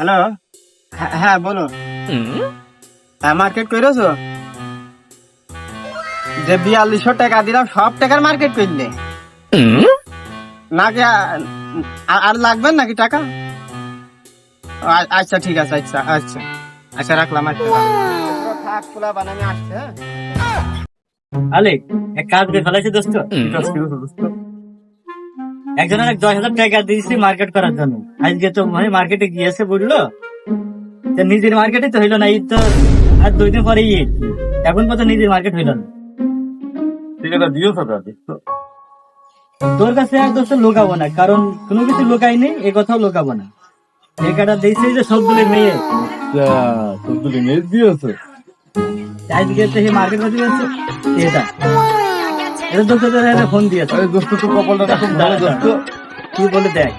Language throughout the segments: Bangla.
হ্যালো হ্যাঁ বলো হ্যাঁ মার্কেট করেছ যে বিয়াল্লিশশো টাকা দিলাম সব টাকার মার্কেট করলে নাকি আর লাগবে নাকি টাকা? আচ্ছা ঠিক আছে আচ্ছা আচ্ছা। আচ্ছা রাখলাম আচ্ছা থাক খোলা বানামি আসছে হ্যাঁ আলে এক কাজ দিয়ে ফেলাইছি দোস্ত একজনের এক দশ হাজার টাকা দিয়েছি মার্কেট করার জন্য। আজকে তো মানে মার্কেটে গিয়েছে বলল যে নিজের মার্কেটে তো হইল না এই তো আর দুই দিন পরে ঈদ এখন পর্যন্ত নিজের মার্কেট হইল না। ঠিক আছে দিও তো তোর কাছে আর দোস্ত লোকাবো না কারণ কোনো কিছু লোকাইনি এ কথাও লোকাবো না। টাকাটা দিয়েছে যে সবগুলো মেয়ে। তোর দুটো মেয়ে দিয়েছে? আজকে তো সেই মার্কেট করতে গেছে এটা। এটা দোস্ত তোর একটা ফোন দিয়েছে। আরে দোস্ত তো কপালটা খুব ভালো দোস্ত কি বলে দেখ।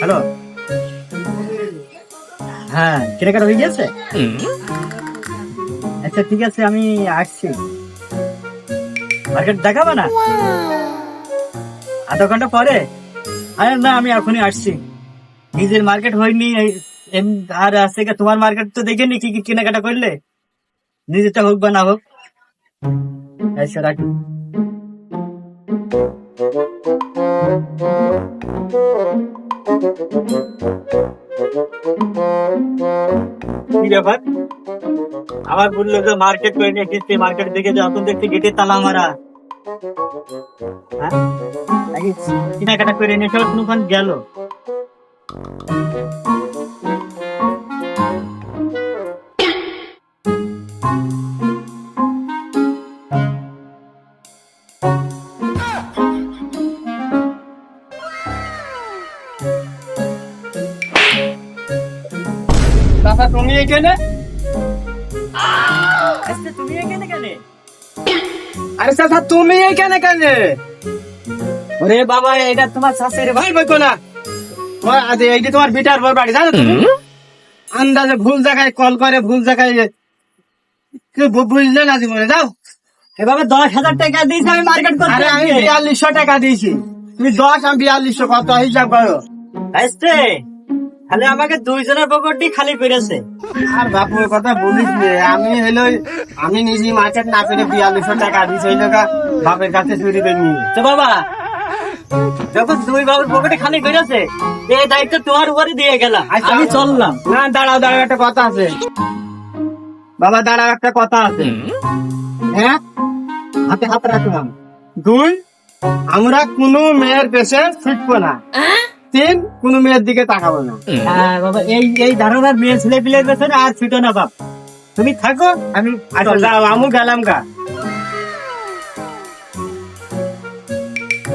হ্যালো? হ্যাঁ কেনাকাটা হয়ে গেছে আচ্ছা ঠিক আছে আমি আসছি। মার্কেট দেখাবো না? আধা ঘণ্টা পরে? আরে না আমি এখনই আসছি। নিজের মার্কেট হয়নি আর আছে তোমার মার্কেট তো দেখেনি কি কি কেনাকাটা করলে? নিজেরটা হোক বা না হোক। রাখি কি? ব্যাপার? আবার বলল যে মার্কেট করে নিয়ে এসেছি মার্কেট দেখে যে এখন দেখছি গেটের তালা মারা। হ্যাঁ? নাকি কেনাকাটা করে নিয়ে সব গেল? দাদা তুমি এখানে? আচ্ছা তুমি এখানে কেন? আরে চাচা তুমি এখানে কেন? ওরে বাবা এটা তোমার শাশুড়ি ভাই বইকো না। আজ এইটা তোমার বিটার বর বাড়ি জানো তুমি? আন্দাজে ভুল জায়গায় কল করে ভুল জায়গায় কি বুঝলে না জীবনে যাও। এভাবে দশ হাজার টাকা দিয়েছি আমি মার্কেট করতে আরে আমি বিয়াল্লিশশো টাকা দিয়েছি। তুমি দশ আমি বিয়াল্লিশশো কত হিসাব করো? আসছে খালি আমাকে দুইজনের পকেটটি খালি করেছে। আর বাপু ওই কথা বলিস নে আমি হলো আমি নিজে মার্কেট না করে বিয়াল্লিশশো টাকা দিয়েছি ওই লোকা বাপের কাছে চুরি করে নিয়ে। তো বাবা যখন দুই বাবুর পকেটে খালি করেছে এই দায়িত্ব তোমার উপরে দিয়ে গেলাম। আচ্ছা। আমি চললাম। না দাঁড়াও দাঁড়াও একটা কথা আছে। বাবা দাঁড়াও একটা কথা আছে। হ্যাঁ? হাতে হাত রাখলাম। দুই আমরা কোনো মেয়ের পেশে ছুটবো না। তিন কোনো মেয়ের দিকে তাকাবো না। হ্যাঁ বাবা এই এই ধারণার মেয়ে ছেলে পিলের পেছনে আর ছুটো না বাপ। তুমি থাকো আমি আচ্ছা যাও আমু গেলাম গা।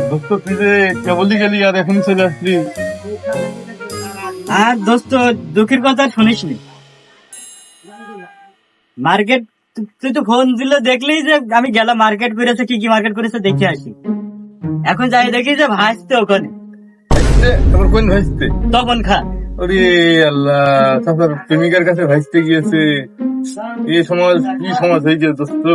দোস্ত তুই যে কেবলই গেলি আর এখন চলে আসলি? আর দোস্ত দুঃখের কথা শুনিস নি? মার্কেট তুই তো ফোন দিল দেখলেই যে আমি গেলাম মার্কেট করেছে কি কি মার্কেট করেছে দেখে আসি। এখন যাই দেখি যে ভাসতে ওখানে। আমার কোন ভাইসতে? তপন খা। ওরে আল্লাহ তারপর প্রেমিকার কাছে ভাইসতে গিয়েছে। এই সমাজ কি সমাজ হয়েছে দোস্ত?